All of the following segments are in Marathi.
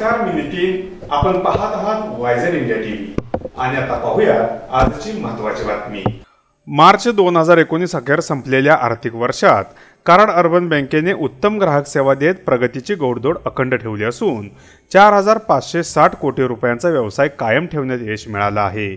नमस्कार मी नितीन. आपण पाहत आहात वायझर इंडिया टीव्ही आणि आता पाहूया आजची महत्वाची बातमी. मार्च दोन हजार एकोणीस अखेर संपलेल्या आर्थिक वर्षात कराड अर्बन बँकेने उत्तम ग्राहक सेवा देत प्रगतीची गोडदोड अखंड ठेवली असून चार हजार पाचशे साठ कोटी रुपयांचा व्यवसाय कायम ठेवण्यात यश मिळालं आहे.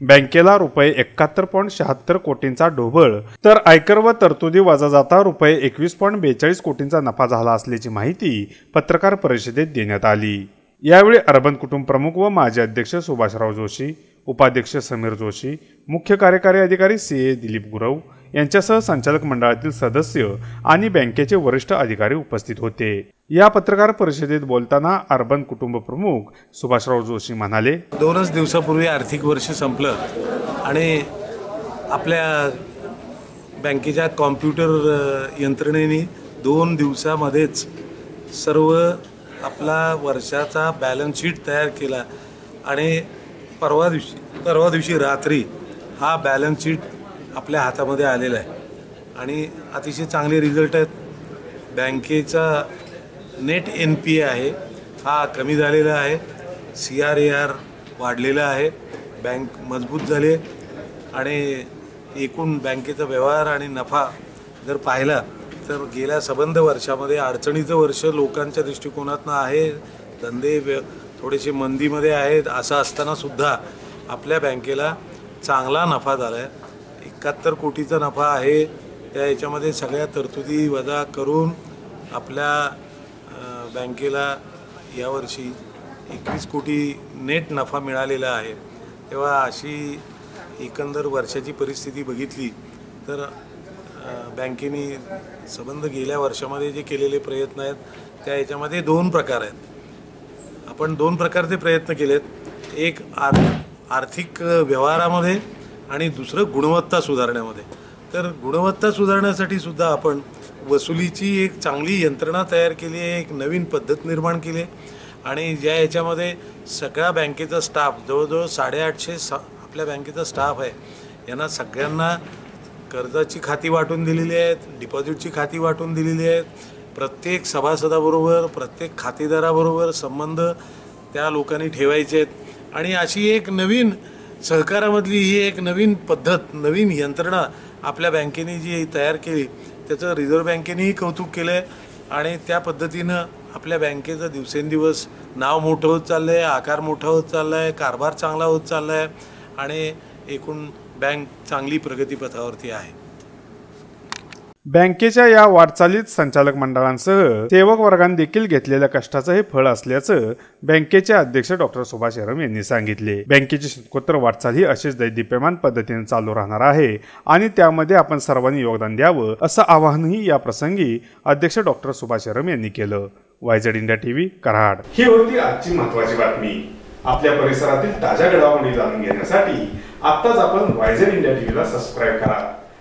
बँकेला रुपये एकाहत्तर पॉईंट शहात्तर कोटींचा ढोबळ. तर आयकर व तरतुदी वजा जाता रुपये एकवीस पॉईंट बेचाळीस कोटींचा नफा झाला असल्याची माहिती पत्रकार परिषदेत देण्यात आली. यावेळी अर्बन कुटुंब प्रमुख व माजी अध्यक्ष सुभाषराव जोशी उपाध्यक्ष समीर जोशी मुख्य कार्यकारी अधिकारी सी ए दिलीप गुरव यांच्यासह संचालक मंडळातील सदस्य आणि बँकेचे वरिष्ठ अधिकारी उपस्थित होते. या पत्रकार परिषदेत बोलताना अर्बन कुटुंब प्रमुख सुभाषराव जोशी म्हणाले दोनच दिवसापूर्वी आर्थिक वर्ष संपलं आणि आपल्या बँकेच्या कॉम्प्युटर यंत्रणेने दोन दिवसामध्येच सर्व आपला वर्षाचा बॅलन्स शीट तयार केला आणि परवा दिवशी परवा दिवशी रात्री हा बॅलन्स शीट आपल्या हातामध्ये आलेला आहे. आणि अतिशय चांगले रिझल्ट आहेत. बँकेचा नेट एन पी ए आहे. हा कमी झालेला आहे. सी आर ए आर वाढलेला आहे. बँक मजबूत झाली आणि एकूण बँकेचा व्यवहार आणि नफा जर पाहिला तर गेल्या सबंध वर्षामध्ये अडचणीचं वर्ष लोकांच्या दृष्टिकोनातनं आहे. धंदे व्य थोडेसे मंदीमध्ये आहेत. असं असतानासुद्धा आपल्या बँकेला चांगला नफा झाला आहे एकाहत्तर कोटीचा नफा आहे. त्या याच्यामध्ये सगळ्या तरतुदी वजा करून आपल्या बँकेला यावर्षी एकवीस कोटी नेट नफा मिळालेला आहे. तेव्हा अशी एकंदर वर्षाची परिस्थिती बघितली तर बँकेने संबंध गेल्या वर्षामध्ये जे केलेले प्रयत्न आहेत त्या याच्यामध्ये दोन प्रकार आहेत. आपण दोन प्रकारचे प्रयत्न केलेत. एक आर्थिक व्यवहारामध्ये आणि दुसरं गुणवत्ता सुधारण्यामध्ये. तर गुणवत्ता सुधारण्यासाठी सुद्धा आपण वसुलीची एक चांगली यंत्रणा तयार केली आहे एक नवीन पद्धत निर्माण केली आहे. आणि ज्या याच्यामध्ये सगळ्या बँकेचा स्टाफ जवळजवळ साडेआठशे सा आपल्या बँकेचा स्टाफ आहे यांना सगळ्यांना कर्जाची खाती वाटून दिलेली आहेत डिपॉझिटची खाती वाटून दिलेली आहेत. प्रत्येक सभासदाबरोबर प्रत्येक खातेदाराबरोबर संबंध त्या लोकांनी ठेवायचे आहेत. आणि अशी एक नवीन सहकारामधली ही एक नवीन पद्धत नवीन यंत्रणा आपल्या बँकेने जी तयार केली त्याचं रिझर्व्ह बँकेनेही कौतुक केलं आहे आणि त्या पद्धतीनं आपल्या बँकेचं दिवसेंदिवस नाव मोठं होत चाललं आहे आकार मोठा होत चालला आहे कारभार चांगला होत चालला आहे आणि एकूण बँक चांगली प्रगतीपथावरती आहे. बँकेच्या या वाटचालीत संचालक मंडळांसह सेवक वर्गाने देखील घेतलेल्या कष्टाचं हे फळ असल्याचं बँकेचे अध्यक्ष डॉक्टर सुभाष यरम यांनी सांगितले. बँकेची शतकोत्तर वाटचाल ही अशीच दैदिप्यमान पद्धतीने चालू राहणार आहे आणि त्यामध्ये आपण सर्वांनी योगदान द्यावं असं आवाहनही या प्रसंगी अध्यक्ष डॉक्टर सुभाष यरम यांनी केलं. YZ India TV Karad. ही होती आजची महत्वाची बातमी. आपल्या परिसरातील ताज्या घडामोडी जाणून घेण्यासाठी आत्ताच आपण वायझेड इंडिया टीव्हीला सबस्क्राईब करा.